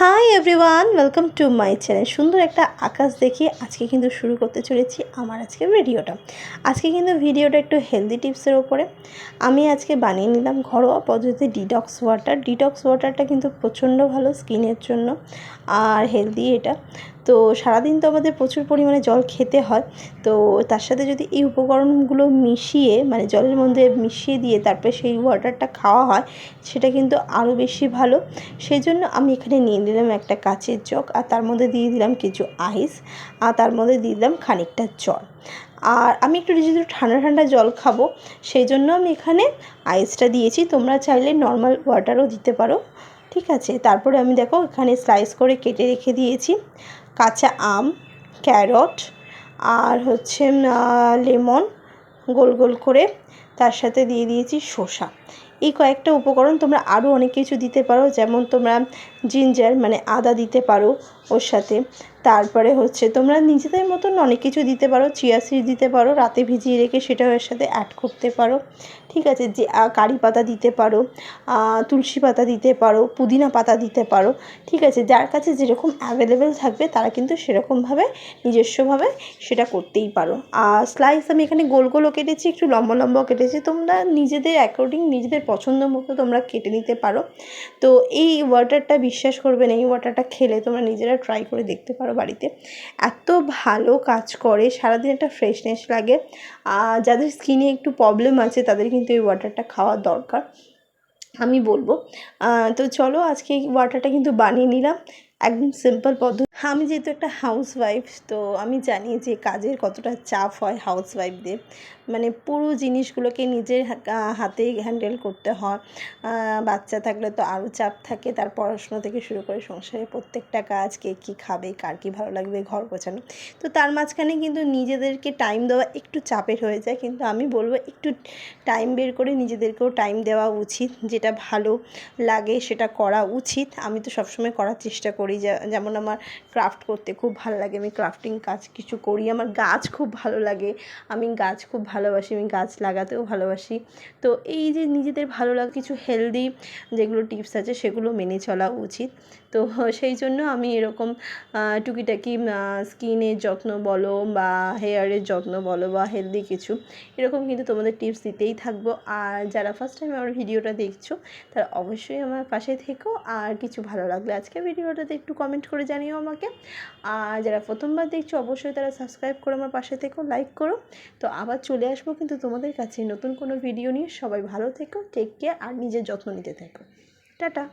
Hi everyone welcome to my channel সুন্দর একটা আকাশ দেখে আজকে কিন্তু শুরু করতে চলেছি আমার আজকে ভিডিওটা আজকে কিন্তু ভিডিওটা একটু হেলদি টিপসের ওপরে। আমি আজকে বানিয়ে নিলাম ঘরোয়া পদ্ধতিতে ডিটক্স ওয়াটার ডিটক্স ওয়াটারটা কিন্তু প্রচণ্ড ভালো স্কিনের জন্য, আর হেলদি এটা। তো সারাদিন তো আমাদের প্রচুর পরিমাণে জল খেতে হয়। তো তার সাথে যদি এই উপকরণগুলো মিশিয়ে মানে জলের মধ্যে মিশিয়ে দিয়ে তারপরে সেই ওয়াটারটা খাওয়া হয়, সেটা কিন্তু আরও বেশি ভালো। সেই জন্য আমি এখানে নিয়ে নিলাম একটা কাচের জগ আর তার মধ্যে দিয়ে দিলাম কিছু আইস আর তার মধ্যে দিয়ে দিলাম খানিকটা জল। আর আমি একটু যেহেতু ঠান্ডা ঠান্ডা জল খাব, সেই জন্য আমি এখানে আইসটা দিয়েছি। তোমরা চাইলে নর্মাল ওয়াটারও দিতে পারো। ঠিক আছে? তারপরে আমি দেখো এখানে স্লাইস করে কেটে রেখে দিয়েছি। কাঁচা আম, ক্যারট আর হচ্ছে লেমন গোল গোল করে তার সাথে দিয়ে দিয়েছি শসা। এই কয়েকটা উপকরণ তোমরা আরও অনেক কিছু দিতে পারো, যেমন তোমরা জিঞ্জার মানে আদা দিতে পারো ওর সাথে। তারপরে হচ্ছে তোমরা নিজেদের মতন অনেক কিছু দিতে পারো, চিয়া সিড দিতে পারো, রাতে ভিজিয়ে রেখে সেটাও এর সাথে অ্যাড করতে পারো। ঠিক আছে, যে কারি পাতা দিতে পারো তুলসী পাতা দিতে পারো, পুদিনা পাতা দিতে পারো। ঠিক আছে, যার কাছে যেরকম অ্যাভেলেবেল থাকবে, তারা কিন্তু সেরকমভাবে, নিজস্বভাবে সেটা করতেই পারো। আর স্লাইস আমি এখানে গোল গোলও কেটেছি, একটু লম্বা লম্বাও কেটেছি, তোমরা নিজেদের অ্যাকর্ডিং নিজেদের পছন্দ মতো তোমরা কেটে নিতে পারো। তো এই ওয়াটারটা বিশ্বাস করবে না, এই ওয়াটারটা খেলে তোমরা নিজেরা ট্রাই করে দেখতে পারো। বাড়িতে। এত ভালো কাজ করে, সারাদিন একটা ফ্রেশনেস লাগে। যাদের স্কিনে একটু প্রবলেম আছে, তাদের কিন্তু এই ওয়াটারটা খাওয়া দরকার। আমি বলব। তো চলো আজকে এই ওয়াটারটা কিন্তু বানিয়ে নিলাম। একদম সিম্পল পদ্ধতি আমি যেহেতু একটা হাউস ওয়াইফ তো আমি জানি যে কাজের কতটা চাপ হয় হাউস ওয়াইফদের মানে পুরো জিনিসগুলোকে নিজের হাতে হ্যান্ডেল করতে হয়। বাচ্চা থাকলে তো আরও চাপ থাকে, তার পড়াশোনা থেকে শুরু করে সংসারে প্রত্যেকটা কাজ, কে কী খাবে, কার কী ভালো লাগবে, ঘর গোছানো। তো তার মাঝখানে কিন্তু নিজেদেরকে টাইম দেওয়া একটু চাপের হয়ে যায়। কিন্তু আমি বলব একটু টাইম বের করে নিজেদেরকেও টাইম দেওয়া উচিত। যেটা ভালো লাগে সেটা করা উচিত। আমি তো সবসময় করার চেষ্টা করি। যেমন আমার ক্রাফট করতে খুব ভালো লাগে, আমি ক্রাফটিং কাজ কিছু করি, আমার গাছ খুব ভালো লাগে, আমি গাছ খুব ভালোবাসি, আমি গাছ লাগাতেও ভালোবাসি। তো এই যে নিজেদের ভালো লাগা, কিছু হেলদি যেগুলো টিপস আছে, সেগুলো মেনে চলা উচিত। তো সেই জন্য আমি এরকম টুকিটাকি স্কিনের যত্ন বলো বা হেয়ারের যত্ন বলো বা হেলদি কিছু, এরকম কিন্তু তোমাদের টিপস দিতেই থাকব। আর যারা ফার্স্ট টাইম আমার ভিডিওটা দেখছ, তারা অবশ্যই আমার পাশে থেকো। আর কিছু ভালো লাগলে আজকে ভিডিওটাতে একটু কমেন্ট করে জানিও আমাকে। আর যারা প্রথমবার দেখছ, অবশ্যই তারা সাবস্ক্রাইব করো আমার পাশে থেকো লাইক করো। তো আবার চলে আসব কিন্তু তোমাদের কাছে নতুন কোনো ভিডিও নিয়ে। সবাই ভালো থেকো টেক কেয়ার আর নিজের যত্ন নিতে থেকো। টাটা!